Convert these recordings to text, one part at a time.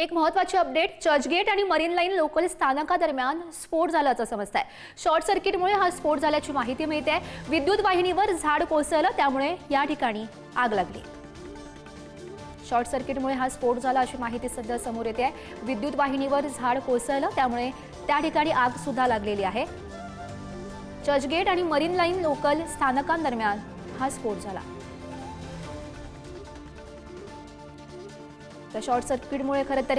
एक महत्वाची अपडेट चर्चगेट आणि मरीन लाईन लोकल स्थानकादरम्यान स्फोट झाल्याचं समजत आहे शॉर्ट सर्किटमुळे हा स्फोट झाल्याची माहिती मिळते विद्युत वाहिनीवर झाड कोसळलं त्यामुळे या ठिकाणी आग लागली. शॉर्ट सर्किटमुळे हा स्फोट झाला अशी माहिती सध्या समोर येते. आहे विद्युत वाहिनीवर झाड कोसळलं त्यामुळे त्या ठिकाणी आग सुद्धा लागलेली आहे. चर्चगेट आणि मरीन लाईन लोकल स्थानकांदरम्यान हा स्फोट झाला. तर शॉर्ट सर्किटमुळे खरं तर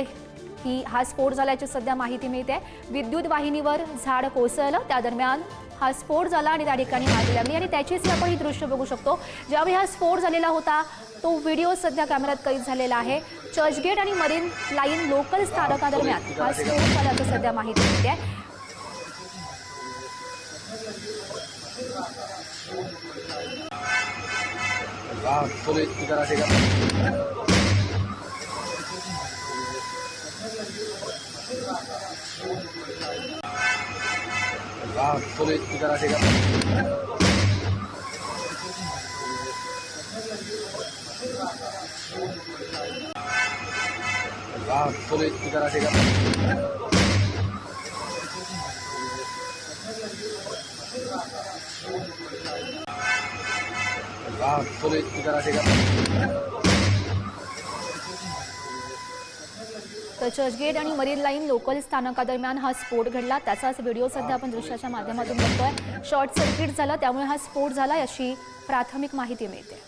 ही हा स्फोट झाल्याची सध्या माहिती मिळते. विद्युत वाहिनीवर झाड कोसळलं त्या दरम्यान हा स्फोट झाला आणि त्या ठिकाणी आग लागली. आणि त्याचीच आपण ही दृश्य बघू शकतो. ज्यावेळी हा स्फोट झालेला होता तो व्हिडिओ सध्या कॅमेऱ्यात कैद झालेला आहे. चर्चगेट आणि मरीन लाईन लोकल स्थानकादरम्यान हा स्फोट झाल्याचं सध्या माहिती मिळते. あこれ五十嵐が。あこれ五十嵐が。あこれ五十嵐が。तर चर्चगेट आणि मरीन लाईन लोकल स्थानकादरम्यान हा स्फोट घडला. त्याचाच व्हिडिओ सध्या आपण दृश्याच्या माध्यमातून बघतोय. शॉर्ट सर्किट झालं त्यामुळे हा स्फोट झाला अशी प्राथमिक माहिती मिळते.